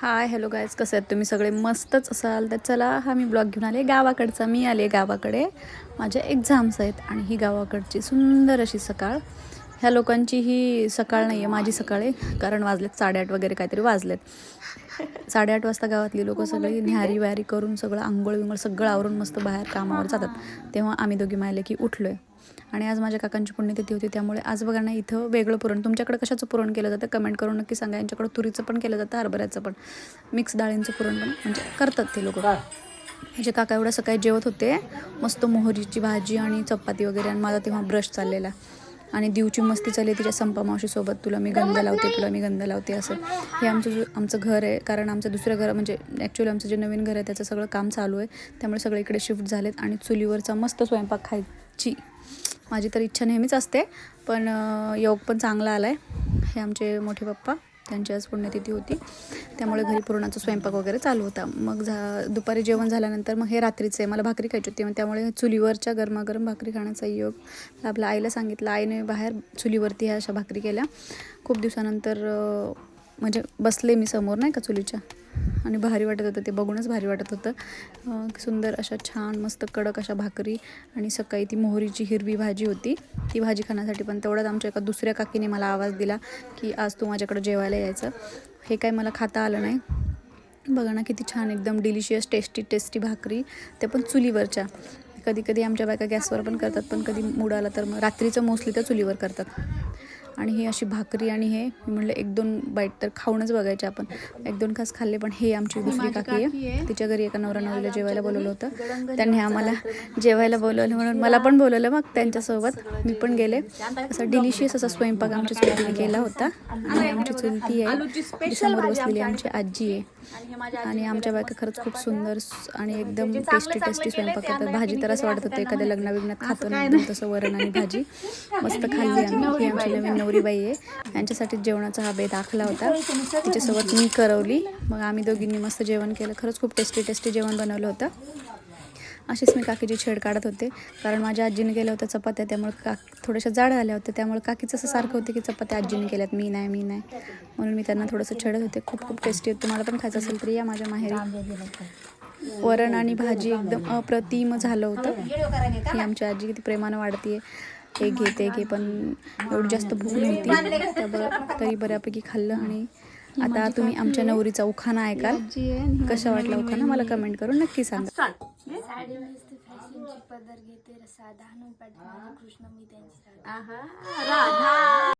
Hi hello guys कसं आहेत तुम्ही? सगळे मस्तच असाल? तर चला हा मी ब्लॉग घेऊन आले. गावाकडचा मी आले गावाकडे. माझ्या एक्झाम्स आहेत आणि ही गावाकडची सुंदर अशी सकाळ. ह्या लोकांची ही सकाळ नाही आहे माझी सकाळ आहे. कारण वाजलेत साडेआठ वगैरे काहीतरी वाजलेत. साडेआठ वाजता गावातली लोक सगळी न्याहारी व्यारी करून सगळं आंघोळ विंघोळ सगळं आवरून मस्त बाहेर कामावर जातात. तेव्हा आम्ही दोघी मायले की उठलो आहे आणि आज माझ्या काकांची पुण्यतिथी होती त्यामुळे आज बघा ना इथं वेगळं पुरण. तुमच्याकडे कशाचं पुरण केलं जातं? कमेंट करून नक्की सांगा. यांच्याकडं तुरीचं पण केलं जातं हरभऱ्याचं पण. मिक्स डाळींचं पुरण पण म्हणजे करतात ते लोक. माझे काका एवढं सकाळी जेवत होते मस्त मोहरीची भाजी आणि चपाती वगैरे आणि माझा तेव्हा ब्रश चाललेला. आणि दिवची मस्ती चालली तिच्या संपा मावशीसोबत तुला मी गंध लावते तुला मी गंध लावते असं. हे आमचं जो आमचं घर आहे कारण आमचं दुसरं घर म्हणजे ॲक्च्युली आमचं जे नवीन घर आहे त्याचं सगळं काम चालू आहे. त्यामुळे सगळे इकडे शिफ्ट झालेत आणि चुलीवरचा मस्त स्वयंपाक खायची माझी तर इच्छा नेहमीच असते पण योग पण चांगला आला आहे हे आमचे मोठे पप्पा त्यांची आज पुण्यतिथी होती. त्यामुळे घरी पुरणाचा स्वयंपाक वगैरे चालू होता. मग झा दुपारी जेवण झाल्यानंतर मग हे रात्रीचं आहे मला भाकरी खायची होती. मग त्यामुळे चुलीवरच्या गरमागरम भाकरी खाण्याचा योग आपल्या आईला सांगितलं. आईने बाहेर चुलीवरती ह्या अशा भाकरी केल्या. खूप दिवसानंतर म्हणजे बसले मी समोर नाही का चुलीच्या. आणि भारी वाटत होतं ते बघूनच भारी वाटत होतं. सुंदर अशा छान मस्त कडक अशा भाकरी आणि सकाळी ती मोहरीची हिरवी भाजी होती. ती भाजी खाण्यासाठी पण तेवढ्यात आमच्या एका दुसऱ्या काकीने मला आवाज दिला की आज तू माझ्याकडं जेवायला यायचं. हे काही मला खाता आलं नाही. बघा ना किती छान एकदम डिलिशियस टेस्टी टेस्टी भाकरी. ते पण चुलीवरच्या. कधी कधी आमच्या बायका गॅसवर पण करतात पण कधी मूड आला तर मग रात्रीचं मोस्टली तर चुलीवर करतात. आणि ही अशी भाकरी आणि हे मी म्हणलं एक दोन बाईट तर खाऊनच बघायचे आपण. एक दोन खास खाल्ले पण हे आमची दुसरी काकी आहे. तिच्या घरी एका नवरा नवरीला जेवायला बोलवलं होतं. त्यांनी आम्हाला जेवायला बोलवलं म्हणून मला पण बोलवलं मग त्यांच्यासोबत. मी पण गेले. असा डिलिशियस असा स्वयंपाक आमच्या चुलतीने केला होता. आणि आमची चुलती आहे. समोर बसलेली आमची आजी आहे. आणि आमच्या बायका खरंच खूप सुंदर आणि एकदम टेस्टी टेस्टी स्वयंपाक करतात. भाजी तर असं वाटत होतं एखाद्या लग्न विग्नात खातो ना एकदम तसं वरण आणि भाजी. मस्त खाल्ली आम्ही. आमची नवीन नवरीबाई आहे. यांच्यासाठी जेवणाचा हा बेत आखला होता. तिच्यासोबत मी करवली. मग आम्ही दोघींनी मस्त जेवण केलं. खरंच खूप टेस्टी टेस्टी जेवण बनवलं होतं. अशीच मी काकीची छेड काढत होते. कारण माझ्या आजीने केल्या होत्या चपात्या. त्यामुळे का थोड्याशा जाड झाल्या होत्या. त्यामुळे काकीचं असं सारखं होतं की चपात्या आजीने केल्यात. मी नाही मी नाही. म्हणून मी त्यांना थोडंसं छेडत होते. खूप खूप टेस्टी होतं तुम्हाला पण खायचं असेल तर या माझ्या माहेरी. वरण आणि भाजी एकदम अप्रतिम झालं होतं. ही आमची आजी किती प्रेमानं वाढतीये. हे घे ते घे पण एवढी जास्त भूक नव्हती. तरी बऱ्यापैकी खाल्लं आणि आता तुम्ही आमच्या नवरीचा उखाणा ऐकाल. कशा वाटला उखाणा? मला कमेंट करून नक्की सांगा. पदर घेते कृष्ण मी त्यांची राधा.